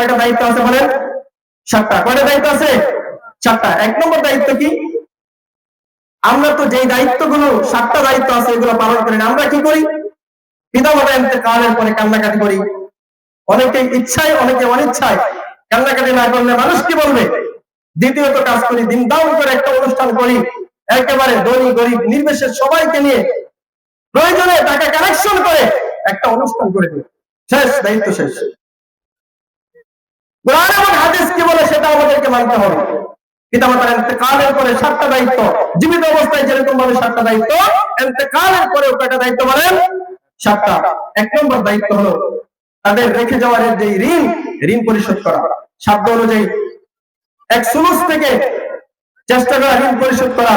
কয়টা দায়িত্ব আছে বলেন? সাতটা। কয়টা দায়িত্ব আছে? সাতটা। এক নম্বর দায়িত্ব কি? আমরা তো যেই দায়িত্বগুলো, সাতটা দায়িত্ব আছে, এগুলো পালন করি না। আমরা কি করি? পিতা মাতা কালের পরে কান্নাকাটি করি। অনেকে ইচ্ছায়, অনেকে অনিচ্ছায়। কান্নাকাটি না করলে মানুষ কি বলবে? দ্বিতীয়ত কাজ করি দিন দাম করে একটা অনুষ্ঠান করি। একেবারে ধনী, গরিব, নির্বিশেষ সবাইকে নিয়ে প্রয়োজনে টাকা কালেকশন করে একটা অনুষ্ঠান করে দিই শেষ, দায়িত্ব শেষ। কোরআন এবং হাদিস কি বলে সেটা আমাদেরকে মানতে হবে। পরে সাতটা দায়িত্ব, জীবিত অবস্থায় যেরকম ভাবে সাতটা দায়িত্ব পরে কয়টা দায়িত্ব বলেন? সাতটা। এক নম্বর দায়িত্ব হলো তাদের রেখে যাওয়ার যে ঋণ ঋণ পরিশোধ করা। সাধ্য অনুযায়ী এক সুলুস থেকে চেষ্টা করা ঋণ পরিশোধ করা।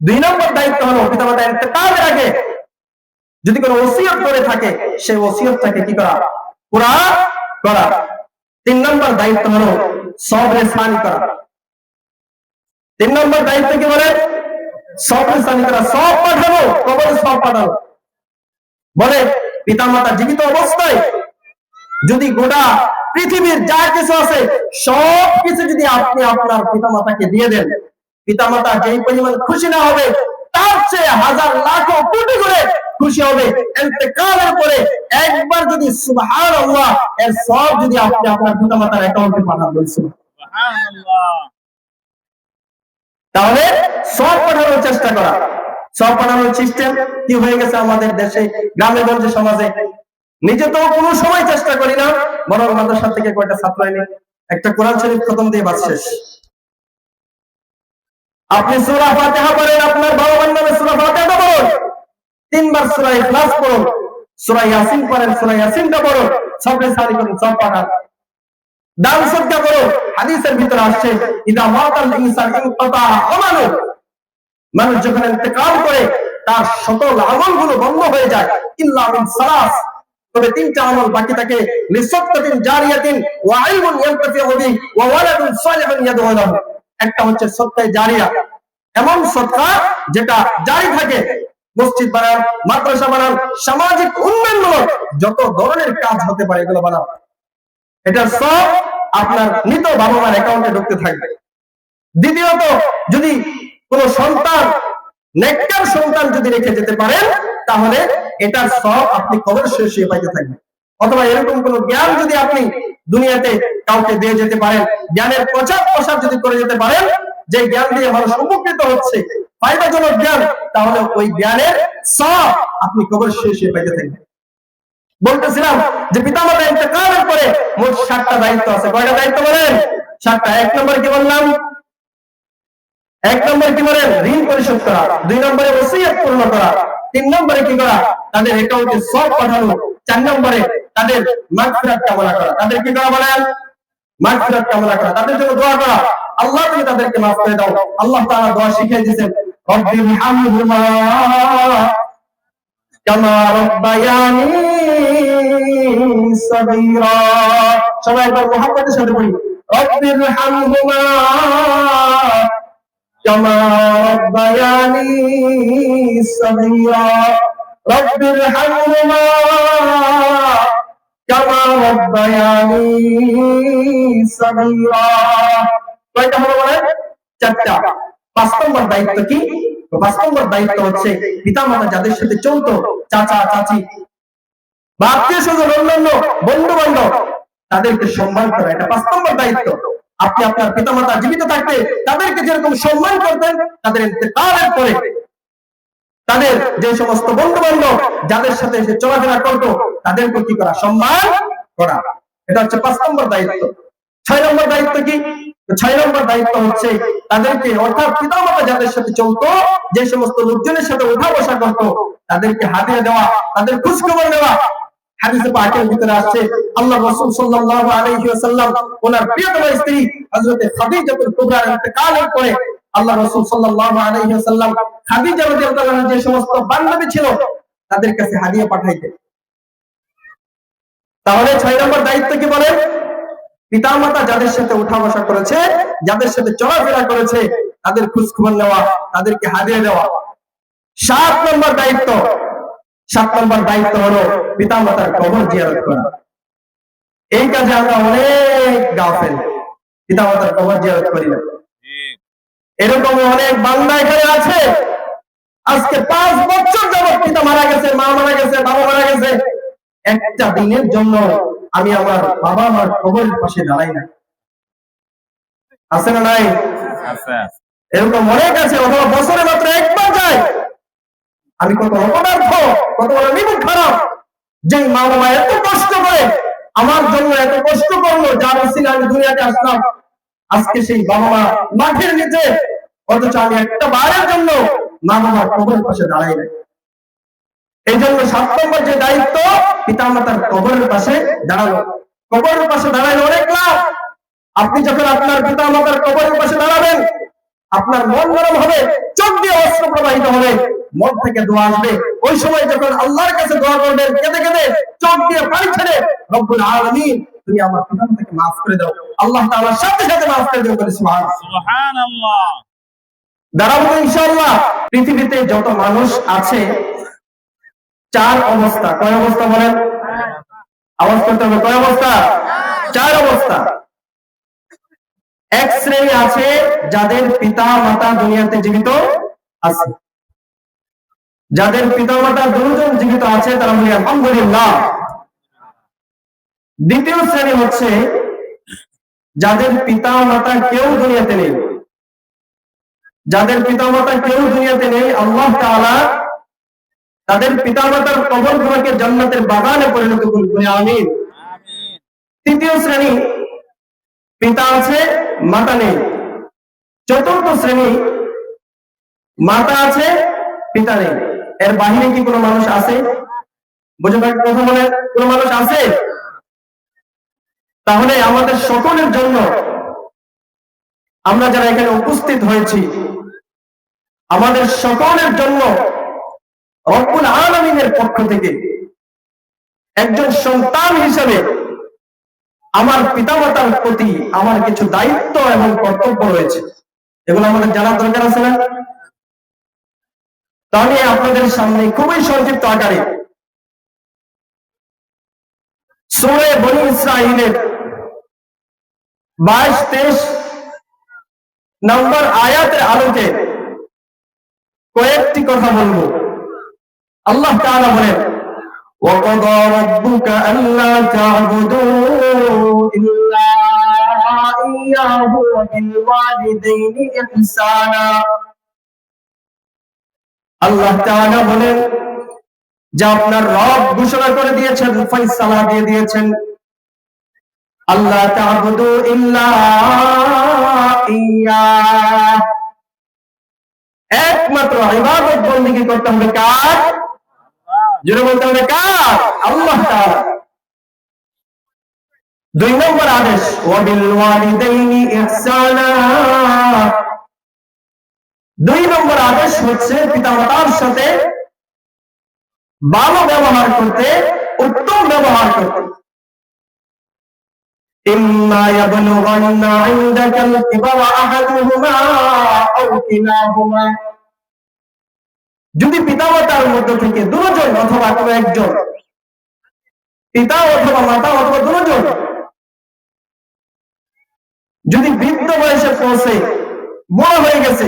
দুই নম্বর দায়িত্ব হলো পিতামাতা এতেকালের আগে যদি কোনো ওসিয়ত করে থাকে, সেই ওসিয়তটাকে কি করা? পুরা করা। তিন নম্বর দায়িত্ব হলো সবরে স্নানি করা। তিন নম্বর দায়িত্ব কি বলে? সবরে স্নানি করা। সব পাঠানো কবরে সব পাঠানো বলে, পিতামাতা জীবিত অবস্থায় যদি গোটা পৃথিবীর যা কিছু আছে, সব কিছু যদি আপনি আপনার পিতামাতাকে দিয়ে দেন, পিতামাতা যেই পরিমাণ খুশি না হবে, তার চেয়ে হাজার লাখ কোটি করে খুশি হবে এতেকালের পরে একবার যদি আল্লাহ এর সব যদি আপনি আপনার পিতামাতার অ্যাকাউন্টে পাঠান বলছেন। তাহলে সব পাঠানোর চেষ্টা করা। সব পাঠানোর সিস্টেম কি হয়ে গেছে আমাদের দেশে গ্রামে গঞ্জে সমাজে? নিজে তো কোনো সময় চেষ্টা করি না বরং মাদ্রাসা থেকে কয়টা ছাত্র এনে একটা কোরআন শরীফ খতম দিয়ে বাস শেষ। আপনি সুরা ফাতিহা পড়েন আপনার ভগবান নামে সুরা ফাতিহাটা পড়ুন। তিনবার সুরা ইখলাস পড়ুন। সুরা ইয়াসিন পড়েন সুরা ইয়াসিনটা পড়ুন। সবরে সারি করুন সব পাঠান। দান সদকা করুন হাদিসের ভিতরে আসছে, ইদা মাতাল ইনসান ইনকাতা আমালু মানুষ যখন ইন্তেকাল করে, তার সকল আমলগুলো বন্ধ হয়ে যায়। ইল্লা মিন সালাস। তবে তিনটা আমল বাকি থাকে। লিসাক্কাতিন জারিয়াতিন ওয়া ইলমুন ইয়ানতাফিউ বিহি ওয়া ওয়ালাদুন সালিহুন ইয়াদউ লাহু। একটা হচ্ছে সত্তায় জারিয়া। এমন সত্তা যেটা জারি থাকে মসজিদ বানান, মাদ্রাসা বানান, সামাজিক উন্নয়নমূলক যত ধরনের কাজ হতে পারে এগুলো বানান। এটা সব আপনার মৃত বাবা অ্যাকাউন্টে ঢুকতে থাকবে। দ্বিতীয়ত, যদি কোন সন্তান, নেককার সন্তান যদি রেখে যেতে পারেন, তাহলে এটার সব আপনি কবর শেষে পাইতে থাকবেন। অথবা এরকম কোন জ্ঞান যদি আপনি দুনিয়াতে কাউকে দিয়ে যেতে পারেন, জ্ঞানের প্রচার প্রসার যদি করে যেতে পারেন, যে জ্ঞান দিয়ে মানুষ উপকৃত হচ্ছে ফায়দাজনক জ্ঞান, তাহলে ওই জ্ঞানের সব আপনি কবর শেষে পাইতে থাকবেন। বলতেছিলাম যে পিতামাতা ইন্তেকালের পরে মোট সাতটা দায়িত্ব আছে। কয়টা দায়িত্ব বলেন? সাতটা। এক নম্বর কি বললাম? এক নম্বরে কি বলেন? ঋণ পরিশোধ করা। দুই নম্বরে ওসিয়ত পূর্ণ করা। তিন নম্বরে কি করা? তাদের অ্যাকাউন্টে সব পাঠানো। চার নম্বরে তাদের মাগফিরাত কামনা করা। তাদের কি করা বলেন? মাগফিরাত কামনা করা। তাদের জন্য দোয়া করা। আল্লাহ তুমি তাদেরকে মাফ করে দাও। আল্লাহ তাআলা দোয়া শিখিয়ে দিয়েছেন, রব্বি হামহুমা কামা রব্বায়ানি সাগীরা। সবাই একবার মুহাব্বতের সাথে পড়ি রব্বি হামহুমা কামা রব্বায়ানি সাগীরা। রব্বি হামহুমা كما ربياني صغيرا কয়টা হলো বলেন চারটা পাঁচ নম্বর দায়িত্ব কি পাঁচ নম্বর দায়িত্ব হচ্ছে পিতা মাতা যাদের সাথে চলতো চাচা চাচি বা আত্মীয় স্বজন অন্যান্য বন্ধু বান্ধব তাদেরকে সম্মান করা এটা পাঁচ নম্বর দায়িত্ব আপনি আপনার পিতামাতা জীবিত থাকতে তাদেরকে যেরকম সম্মান করতেন তাদের ইন্তেকালের পরে তাদের যে সমস্ত বন্ধু বান্ধব যাদের সাথে সে চলাফেরা করতো তাদের প্রতি করা? সম্মান করা। এটা হচ্ছে পাঁচ নম্বর দায়িত্ব। ছয় নম্বর দায়িত্ব কি? ছয় নম্বর দায়িত্ব হচ্ছে তাদেরকে, অর্থাৎ পিতামাতা যাদের সাথে চলতো, যে সমস্ত লোকজনের সাথে উঠা বসা করতো, তাদেরকে হাতিয়ে দেওয়া, তাদের খোঁজখবর নেওয়া। আল্লাহ রাসূল ওয়াসাল্লাম, ওনার প্রিয়তমা স্ত্রী হযরত খাদিজাতুল কুবরার ইন্তেকালের পরে আল্লাহ রাসূল রাদিয়াল্লাহু যে সমস্ত বান্ধবী ছিল, তাদের কাছে হাদিয়া পাঠাইতেন। তাহলে ছয় নম্বর দায়িত্ব কি বলে? পিতামাতা যাদের সাথে উঠা বসা করেছে, যাদের সাথে চলাফেরা করেছে, তাদের খোঁজ খবর নেওয়া, তাদেরকে হাদিয়া দেওয়া। সাত নম্বর দায়িত্ব, সাত নম্বর দায়িত্ব হলো পিতা মাতার কবর জিয়ারত করা। এই কাজে আমরা অনেক গাফেল। পিতা মাতার কবর জিয়ারত করি না। এরকম অনেক বান্দা এখানে আছে। আজকে পাঁচ বছর যাবৎ পিতা মারা গেছে মা মারা গেছে বাবা মারা গেছে। একটা দিনের জন্য আমি আমার বাবা মার কবরের পাশে দাঁড়াই না। আছে না নাই? এরকম অনেক আছে অথবা বছরে মাত্র একবার যায়। আমি কত অপদার্থ কত বড় নিমুখ খারাপ যে মা বাবা এত কষ্ট করে আমার জন্য এত কষ্ট করল যার ওসিলে আমি দুনিয়াতে আসলাম আজকে সেই বাবা মা মাঠের নিচে, অথচ আমি একটা বারের জন্য মা বাবার কবরের পাশে দাঁড়াই নাই। এই জন্য সাত নম্বর যে দায়িত্ব পিতা মাতার কবরের পাশে দাঁড়ানো। কবরের পাশে দাঁড়ানো অনেক লাভ। আপনি যখন আপনার পিতা মাতার কবরের পাশে দাঁড়াবেন, আপনার মন নরম হবে, চোখ দিয়ে অস্ত্র প্রবাহিত হবে, মন থেকে দোয়া আসবে। ওই সময় যখন আল্লাহর কাছে দোয়া করবেন, কেঁদে কেঁদে চোখ দিয়ে পানি ছেড়ে, রব্বুল আলামিন তুমি আমার পিতা মাতাকে মাফ করে দাও। আল্লাহ তাআলার সাথে সাথে মাফ করে দেবে বলে সুবহানাল্লাহ। সুবহানাল্লাহ। দাঁড়াবো ইনশাআল্লাহ পৃথিবীতে যত মানুষ আছে চার অবস্থা। কয় অবস্থা বলেন? আওয়াজ করতে হবে কয় অবস্থা? চার অবস্থা। এক শ্রেণি আছে যাদের পিতা মাতা দুনিয়াতে জীবিত আছে। যাদের পিতা মাতা দুজন জীবিত আছে তারা বলি আলহামদুলিল্লাহ। দ্বিতীয় শ্রেণি হচ্ছে যাদের পিতা মাতা কেউ দুনিয়াতে নেই। যাদের পিতামাতা কেউ দুনিয়াতে নেই আল্লাহ তাআলা তাদের পিতামাতার কবর গুলোকে জান্নাতের বাগানে পরিণত করুন। বলে আমিন। তৃতীয় শ্রেণি পিতা আছে মাতা নেই। চতুর্থ শ্রেণি মাতা আছে পিতা নেই। এর বাহিরে কি কোনো মানুষ আছে? বুঝে কথা বলে কোনো মানুষ আছে? তাহলে আমাদের সকলের জন্য আমরা যারা এখানে উপস্থিত হয়েছি, আমাদের সকলের জন্য রব্বুল আলমিনের পক্ষ থেকে একজন সন্তান হিসেবে আমার পিতামাতার প্রতি আমার কিছু দায়িত্ব এবং কর্তব্য রয়েছে। এগুলো আমাদের জানার দরকার আছে না? তাহলে আপনাদের সামনে খুবই সংক্ষিপ্ত আকারে সোয়ে বনি ইসরায়েলের বাইশ তেইশ নম্বর আয়াতের আলোকে কয়েকটি কথা বলবো আল্লাহ তাআলা বলেন وقضى ربك ألا تعبدوا إلا إياه وبالوالدين إحسانا আল্লাহ তাআলা বলেন যে আপনার রব ঘোষণা করে দিয়েছেন ফয়সালা দিয়ে দিয়েছেন আল্লাহ তা'বুদু ইল্লা ইয়্যাহ একমাত্র ইবাদত বন্দেগী করতে হবে কার? জোরে বলতে হবে কার? আল্লাহ তাআলা। দুই নম্বর আদেশ, ওয়াবিল ওয়ালিদাইনি ইহসানা। দুই নম্বর আদেশ হচ্ছে পিতামাতার সাথে ভালো ব্যবহার করতে, উত্তম ব্যবহার করতে। إما يبلغن عندك الكبر أحدهما أو كلاهما যদি পিতামাতার মধ্য থেকে দুজন অথবা কোনো একজন পিতা অথবা মাতা অথবা দুজন যদি বৃদ্ধ বয়সে পৌঁছে বড় হয়ে গেছে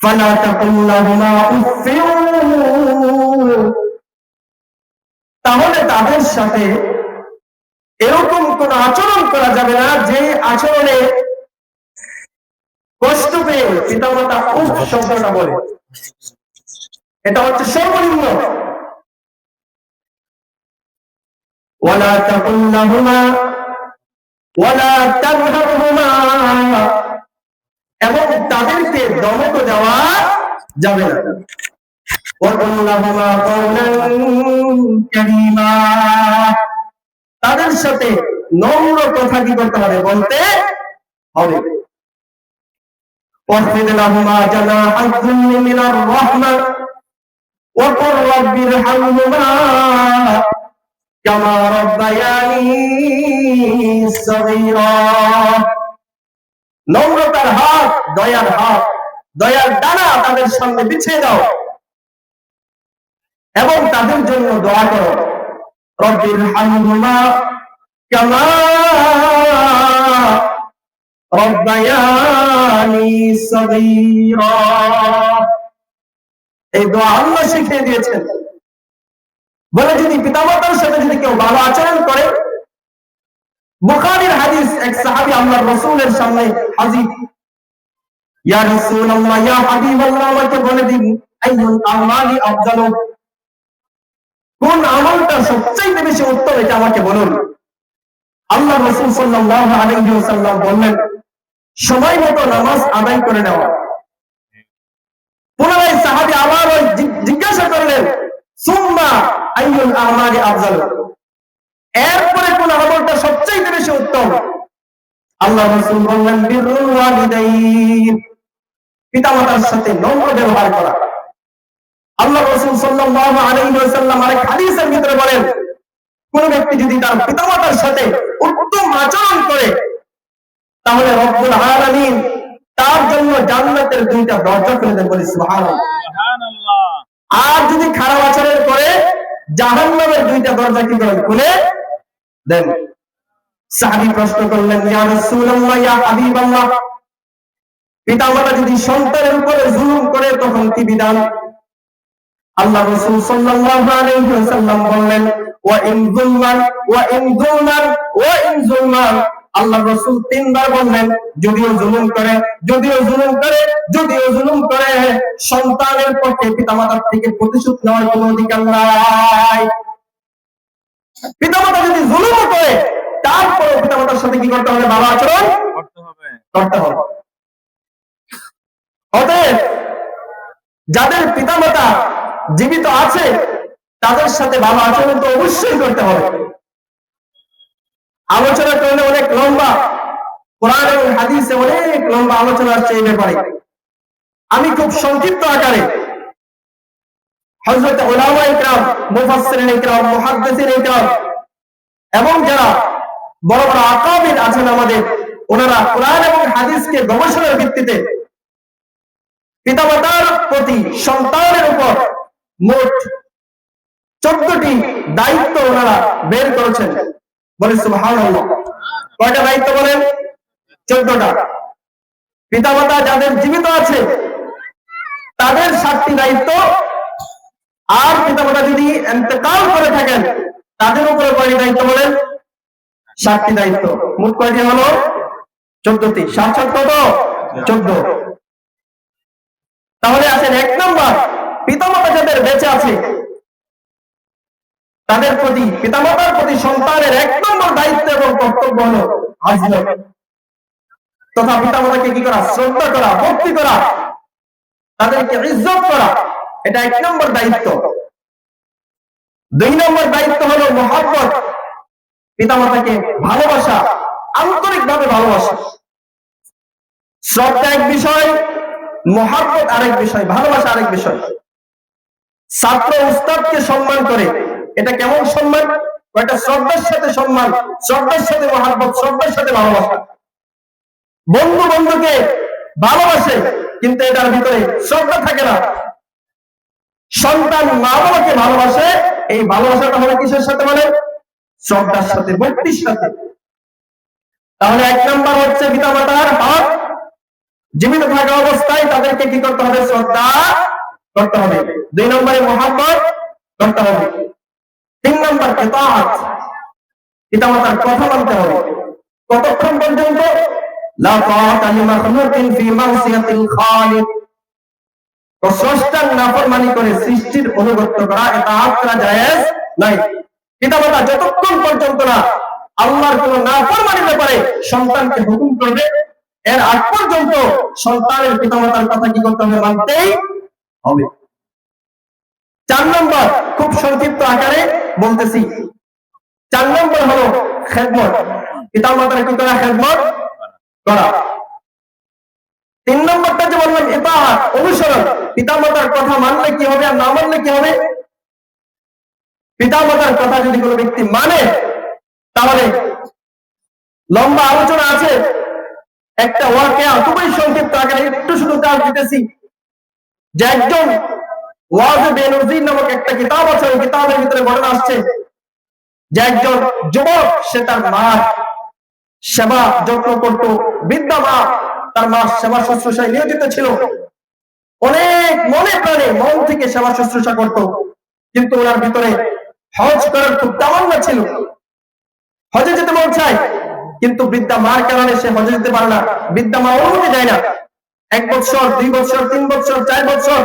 فلا تقل لهما أف তাহলে তাদের সাথে এরকম কোন আচরণ করা যাবে না যে আচরণে কষ্ট পেয়ে পিতামাতা উফ শব্দটা বলে এটা হচ্ছে সর্বনিম্ন ওয়ালা তাকুল লাহুমা ওয়ালা তানহারহুমা এবং তাদেরকে দমক দেওয়া যাবে না وقل لهما قولا كريما তাদের সাথে নম্র কথা কি করতে হবে বলতে হবে واخفض لهما جناح الذل من الرحمة وقل رب ارحمهما كما ربياني صغيرا নম্রতার হাত দয়ার হাত দয়ার ডানা তাদের সামনে বিছিয়ে দাও এবং তাদের জন্য দোয়া করো রব্বির হামহুমা কামা রব্বায়ানি সগীরা। এই দোয়া আল্লাহ শিখিয়ে দিয়েছেন। বলে যদি পিতামাতার সাথে যদি কেউ ভালো আচরণ করে, বুখারীর হাদিস এক সাহাবী আল্লাহ রসুলের সামনে হাজির। ইয়া রাসূলুল্লাহ, ইয়া হাবিবাল্লাহ, আমাকে বলে দিন, আইয়ুল আমালি আফজালু কোন আমলটা সবচেয়ে বেশি উত্তম এটা আমাকে বলুন। আল্লাহ রাসূল সাল্লাল্লাহু আলাইহি ওয়াসাল্লাম বললেন, সময় মতো নামাজ আদায় করে নেওয়া। পুনরায় সাহাবী আবার জিজ্ঞাসা করলেন, সুম্মা আইয়ুল আমালি আফজালু? এরপরে কোন আমলটা সবচেয়ে বেশি উত্তম? আল্লাহ রাসূল বললেন, বিরুল ওয়ালিদাইন। পিতামাতার সাথে নম্র ব্যবহার করা। আল্লাহ রাসূল সাল্লাল্লাহু আলাইহি আরেক হাদিসের ভিতরে বলেন কোন ব্যক্তি যদি তার পিতামাতার সাথে উত্তম আচরণ করে তাহলে রব্বুল আলামিন তার জন্য জান্নাতের দুইটা দরজা খুলে দেন বলি সুবহানাল্লাহ। আর যদি খারাপ আচরণ করে জাহান্নামের দুইটা দরজা কি করেন খুলে দেন? সাহাবী প্রশ্ন করলেন ইয়া রাসূলুল্লাহ ইয়া হাবিবাল্লাহ পিতামাতা যদি সন্তানের উপরে জুলুম করে তখন কি বিধান? আল্লাহ রাসূল সাল্লাল্লাহু আলাইহি ওয়াসাল্লাম বললেন ওয়া ইন যুলমান ওয়া ইন যুলমান ওয়া ইন যুলমান। আল্লাহ রাসূল তিনবার বললেন যদিও জুলুম করে যদিও জুলুম করে যদিও জুলুম করে সন্তানের পক্ষে পিতামাতার থেকে প্রতিশোধ নেওয়ার কোনো অধিকার নাই। পিতামাতা যদি জুলুম করে তারপরে পিতামাতার সাথে কি করতে হবে? ভালো আচরণ করতে হবে। করতে হবে। অতএব যাদের পিতামাতা জীবিত আছে, তাদের সাথে ভালো আচরণ তো অবশ্যই করতে হবে। আলোচনা করলে অনেক লম্বা কোরআন এবং হাদিসে অনেক লম্বা আলোচনা আসছে এই ব্যাপারে। আমি খুব সংক্ষিপ্ত আকারে হজরত ওলামা ইকরাম, মুফাসসিরিন ইকরাম, মুহাদ্দিসিন ইকরাম এবং যারা বড় বড় আকাবির আছেন আমাদের, ওনারা কোরআন এবং হাদিসকে গবেষণার ভিত্তিতে পিতামাতার প্রতি সন্তানের উপর মোট চোদ্দটি দায়িত্ব ওনারা বের করেছেন। বলে সুবহানাল্লাহ। কয়টা দায়িত্ব বলেন? চোদ্দটা। পিতামাতা যাদের জীবিত আছে, তাদের সাতটি দায়িত্ব। আর পিতামাতা যদি এন্তেকাল করে থাকেন, তাদের উপরে কয়টি দায়িত্ব বলেন? সাতটি দায়িত্ব। মোট কয়টি হলো? চোদ্দটি। সাত সাত কত? চোদ্দ। তাহলে আছেন এক নম্বর। পিতামাতা যাদের বেঁচে আছে। তাদের প্রতি, পিতামাতার প্রতি সন্তানের এক নম্বর দায়িত্ব এবং কর্তব্য হলো হাজির তথা পিতামাতাকে কি করা? শ্রদ্ধা করা, ভক্তি করা, তাদেরকে ইজ্জত করা, এটা এক নম্বর দায়িত্ব। দুই নম্বর দায়িত্ব হলো মহাব্বত। পিতামাতাকে ভালোবাসা, আন্তরিকভাবে ভালোবাসা। শ্রদ্ধা এক বিষয়, মহাব্বত আরেক বিষয়, ভালোবাসা আরেক বিষয়। ছাত্র উস্তাদকে সম্মান করে। এটা কেমন সম্মান? এটা শ্রদ্ধার সাথে সম্মান? শ্রদ্ধার সাথে মহাব্বত, শ্রদ্ধার সাথে ভালোবাসা। বন্ধু বন্ধুকে ভালোবাসে, কিন্তু এটার ভিতরে শ্রদ্ধা থাকে না। সন্তান মা বাবাকে ভালোবাসে, এই ভালোবাসাটা হলো কিসের সাথে মানে? শ্রদ্ধার সাথে, ভক্তির সাথে। তাহলে এক নম্বর হচ্ছে পিতামাতার হক জীবিত থাকা অবস্থায় তাদেরকে কি করতে হবে? শ্রদ্ধা করতে হবে। দুই নম্বরে মোহাম্মদ করতে হবে। তিন নম্বর পিতামাতার কথা মানতে হবে। কতক্ষণ পর্যন্ত? এটা যতক্ষণ পর্যন্ত সন্তানের পিতামাতার কথা কি করতে হবে মানতেই হবে। চার নম্বর, খুব সংক্ষিপ্ত আকারে বলতেছি। চার নম্বর হলো খেদমত। পিতামাতার কি করা? খেদমত করা। তিন নম্বরটা যে বললাম ইতাআত অনুসরণ। পিতামাতার কথা মানলে কি হবে আর না মানলে কি হবে? পিতামাতার কথা যদি কোনো ব্যক্তি মানে তাহলে লম্বা আলোচনা আছে। একটা ওয়াকে খুবই সংক্ষিপ্ত আকারে, একটু শুধু তার দিতেছি। যে একজন নামক একটা কিতাব আছে, ওই কিতাবের ভিতরে বর্ণনা আসছে যে একজন যুবক, সে তার মার সেবা যত্ন করত বিদ্যা মা তার মা সেবা শুশ্রূষায় নিয়োজিত ছিল। অনেক মনে প্রাণে মন থেকে সেবা শুশ্রূষা করত, কিন্তু ওনার ভিতরে হজ করার খুব তামান্না ছিল। হজে যেতে মন চায়, কিন্তু বিদ্যা মার কারণে সে হজে যেতে পারে না। বিদ্যা মা অনুমতি দেয় না। এক বছর, দুই বছর, তিন বছর, চার বছর।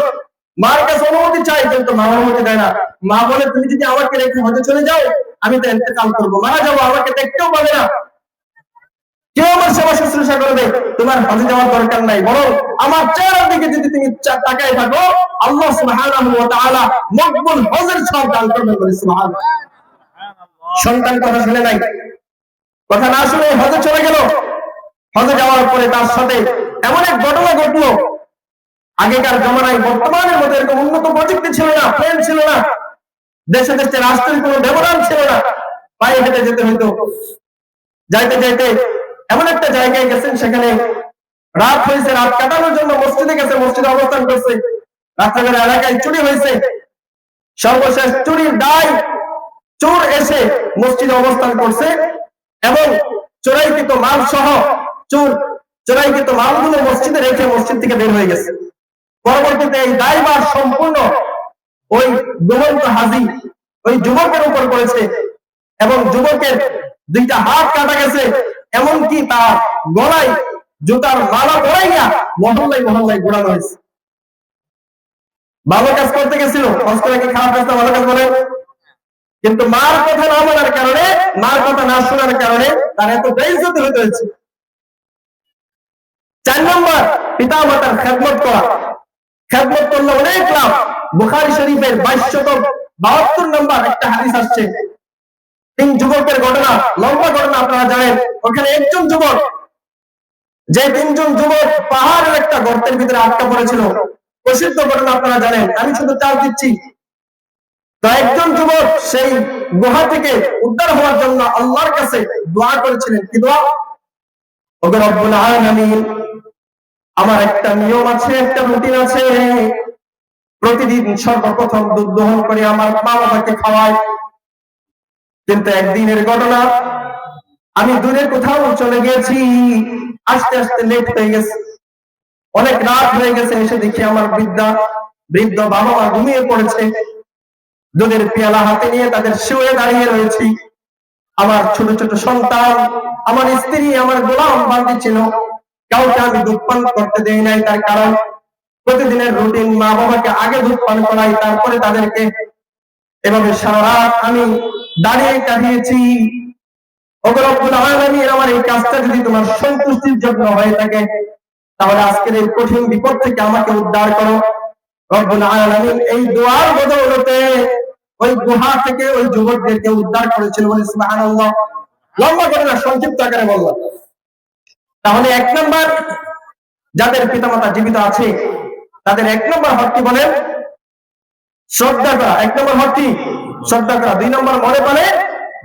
মার কাছে অনুমতি চাই, কিন্তু মা অনুমতি দেয় না। মা বলে, তুমি যদি আমাকে রেখে হজে চলে যাও, আমি তো এতেকাল করব। মারা যাব, আমাকে দেখতেও পাবে না। কেউ আমার সেবা শুশ্রূষা করবে? তোমার হজে যাওয়ার দরকার নাই। বরং আমার চেহারার দিকে যদি তুমি তাকায় থাকো, আল্লাহ সুবহানাহু মকবুল হজের সব দান করবেন বলে সুবহানাল্লাহ সন্তান কথা শুনে নাই। কথা না শুনে হজে চলে গেল। হজে যাওয়ার পরে তার সাথে এমন এক ঘটনা ঘটলো। আগেকার জমানায় বর্তমানের মধ্যে এরকম উন্নত প্রযুক্তি ছিল না প্লেন ছিল না, দেশে দেশে রাষ্ট্রের কোনো ব্যবধান ছিল না। পায়ে হেঁটে যেতে হইতো। যাইতে যাইতে এমন একটা জায়গায় গেছেন, সেখানে রাত হয়েছে, রাত কাটানোর জন্য মসজিদে গেছে, মসজিদে অবস্থান করছে। রাত্রেবেলা এলাকায় চুরি হয়েছে। সর্বশেষ চুরির দায় চোর এসে মসজিদে অবস্থান করছে এবং চোরাইকৃত মাল সহ চোর চোরাইকৃত মালগুলো মসজিদে রেখে মসজিদ থেকে বের হয়ে গেছে। পরবর্তীতে এই দায়ভার সম্পূর্ণ ওই ঘুমন্ত হাজি, ওই যুবকের উপর করেছে এবং যুবকের দুইটা হাত কাটা গেছে, এমনকি তার গলায় জুতার মালা পড়াইয়া মহল্লায় মহল্লায় ঘোরানো হয়েছে। ভালো কাজ করতে গেছিল, কষ্ট কি খারাপ কাজটা ভালো কাজ বলে। কিন্তু মার কথা না বলার কারণে, মার কথা না শোনার কারণে তার এত বেইজ্জতি হতে হয়েছে। চার নম্বর পিতা মাতার খেদমত করা। খেদমত করলে অনেক লাভ। বুখারি শরীফের বাইশশত বাহাত্তর নম্বর একটা হাদিস আসছে। তিন যুবকের ঘটনা, লম্বা ঘটনা আপনারা জানেন। ওখানে একজন যুবক, যে তিনজন যুবক পাহাড়ের একটা গর্তের ভিতরে আটকা পড়েছিল। প্রসিদ্ধ ঘটনা আপনারা জানেন। আমি শুধু চাল দিচ্ছি। তো একজন যুবক সেই গুহা থেকে উদ্ধার হওয়ার জন্য আল্লাহর কাছে দোয়া করেছিলেন। কি দোয়া? ওকে রব্বুল আলামিন আমার একটা নিয়ম আছে, একটা রুটিন আছে। প্রতিদিন সর্বপ্রথম দুধ দহন করে আমার মা বাবাকে খাওয়াই। কিন্তু একদিনের ঘটনা, আমি দূরে কোথাও চলে গেছি, আস্তে আস্তে লেট হয়ে গেছে। অনেক রাত হয়ে গেছে, এসে দেখি আমার বৃদ্ধা, বৃদ্ধ বাবা মা ঘুমিয়ে পড়েছে। দুধের পেয়ালা হাতে নিয়ে তাদের শুয়ে দাঁড়িয়ে রয়েছি। আমার ছোট ছোট সন্তান, আমার স্ত্রী, আমার গোলাম বান্দি ছিল। কাউকে আমি দুধ পান করতে দেই নাই, তার কারণ প্রতিদিনের রুটিন মা বাবাকে আগে দুধ পান করাই, তারপরে তাদেরকে। এভাবে সারা রাত আমি দাঁড়িয়ে কাটিয়েছি আমার এই কাজটা যদি তোমার সন্তুষ্টির জন্য হয়ে থাকে, তাহলে আজকের এই কঠিন বিপদ থেকে আমাকে উদ্ধার করো। এই দোয়ার বদৌলতে ওই গুহা থেকে ওই যুবকদেরকে উদ্ধার করেছিল বলে লম্বা করে না, সংক্ষিপ্ত আকারে বললাম। তাহলে এক নম্বর যাদের পিতামাতা জীবিত আছে, তাদের এক নম্বর হক কি বলেন শ্রদ্ধা করা। এক নম্বর হক কি শ্রদ্ধা করা। দুই নম্বর মনে পড়ে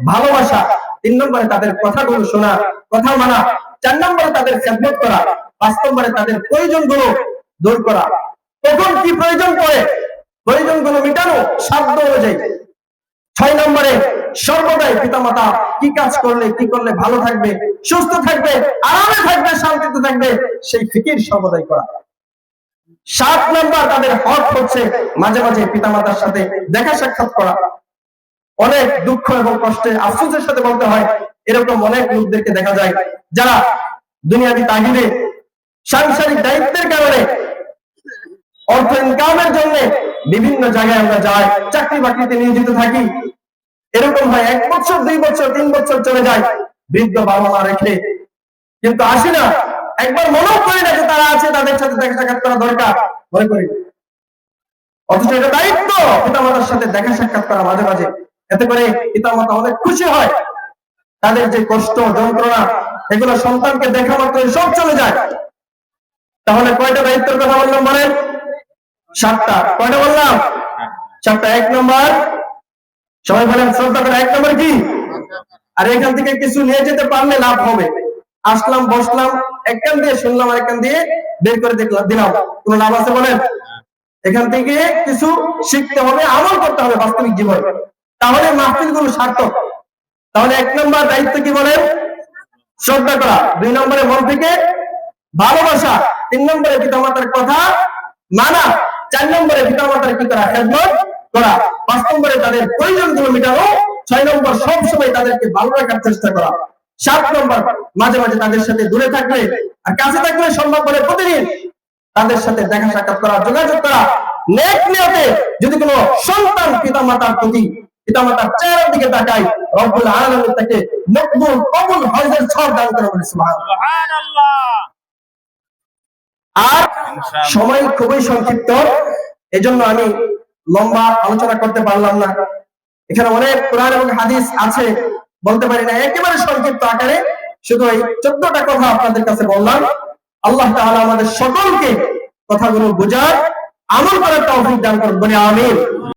ভালোবাসা। তিন নম্বরে তাদের কথাগুলো শোনা, কথা মানা। চার নম্বরে তাদের খেদমত করা। পাঁচ নম্বরে তাদের প্রয়োজনগুলো দূর করা। তখন কি প্রয়োজন পড়ে? প্রয়োজনগুলো মেটানো সাধ্য অনুযায়ী। ছয় নম্বরে সর্বদাই পিতামাতা কি কাজ করলে, কি করলে ভালো থাকবে, সুস্থ থাকবে, আরামে থাকবে, শান্তিতে থাকবে, সেই ফিকির সর্বদাই করা। সাত নাম্বার তাদের হক হচ্ছে মাঝে মাঝে পিতামাতার সাথে দেখা সাক্ষাৎ করা। অনেক দুঃখ এবং কষ্টে আফসোসের সাথে বলতে হয়, এরকম অনেক লোকদেরকে দেখা যায় যারা দুনিয়াবি তাগিদে সাংসারিক দায়িত্বের কারণে অর্থ ইনকামের জন্য বিভিন্ন জায়গায় আমরা যাই চাকরি বাকরিতে নিয়োজিত থাকি। এরকম হয় এক বছর, দুই বছর, তিন বছর চলে যায়, বৃদ্ধ বাবা মা রেখে। কিন্তু আসি না। একবার মনেও করি না যে তারা আছে, তাদের সাথে দেখা সাক্ষাৎ করা দরকার। মনে করি। অথচ এটা দায়িত্ব। পিতামাতার সাথে দেখা সাক্ষাৎ করা মাঝে মাঝে। এতে করে পিতামাতা অনেক খুশি হয়। তাদের যে কষ্ট, যন্ত্রণা, এগুলো সন্তানকে দেখা মাত্র সব চলে যায়। তাহলে কয়টা দায়িত্বের কথা বললাম বলেন? সাতটা। কয়টা বললাম? সাতটা। এক নম্বর সবাই বলেন শ্রদ্ধা এক নম্বর কি? আর এখান থেকে কিছু নিয়ে যেতে পারলে লাভ হবে। আসলাম, বসলাম এক কান দিয়ে শুনলাম আর এক কান দিয়ে বের করে দেখলাম, দিলাম। কোন লাভ আছে বলেন? এখান থেকে কিছু শিখতে হবে, আমল করতে হবে বাস্তবিক জীবনে। তাহলে মাহফিলগুলো সার্থক। তাহলে এক নম্বর দায়িত্ব কি বলেন? শ্রদ্ধা করা। দুই নম্বরে মন থেকে ভালোবাসা। তিন নম্বরে পিতামাতার কথা মানা। চার নম্বরে পিতামাতার কি করা? খেদমত। করা পাঁচ নম্বরে তাদের প্রয়োজনগুলো মেটানো ছয় নম্বর সব সময় তাদেরকে ভালো রাখার চেষ্টা করা। সাত নম্বর মাঝে মাঝে তাদের সাথে দূরে থাকলে আর কাছে থাকলে সম্ভব করে প্রতিদিন তাদের সাথে দেখা সাক্ষাৎ করা যোগাযোগ করা। নেক নিয়তে যদি কোনো সন্তান পিতামাতার প্রতি পিতামাতার চেহারার দিকে তাকায় রব্বুল আলামিন তাকে মকবুল কবুল হজের দান করে বলে সুবহানাল্লাহ। সুবহানাল্লাহ। আর সময় খুবই সংক্ষিপ্ত এজন্য আমি লম্বা আলোচনা করতে পারলাম না। এখানে অনেক কোরআন এবং হাদিস আছে। বলতে পারি না, একেবারে সংক্ষিপ্ত আকারে। শুধু এই চোদ্দটা কথা আপনাদের কাছে বললাম। আল্লাহ তাহলে আমাদের সকলকে কথাগুলো বোঝার আমল করার তৌফিক দান করুন। বলে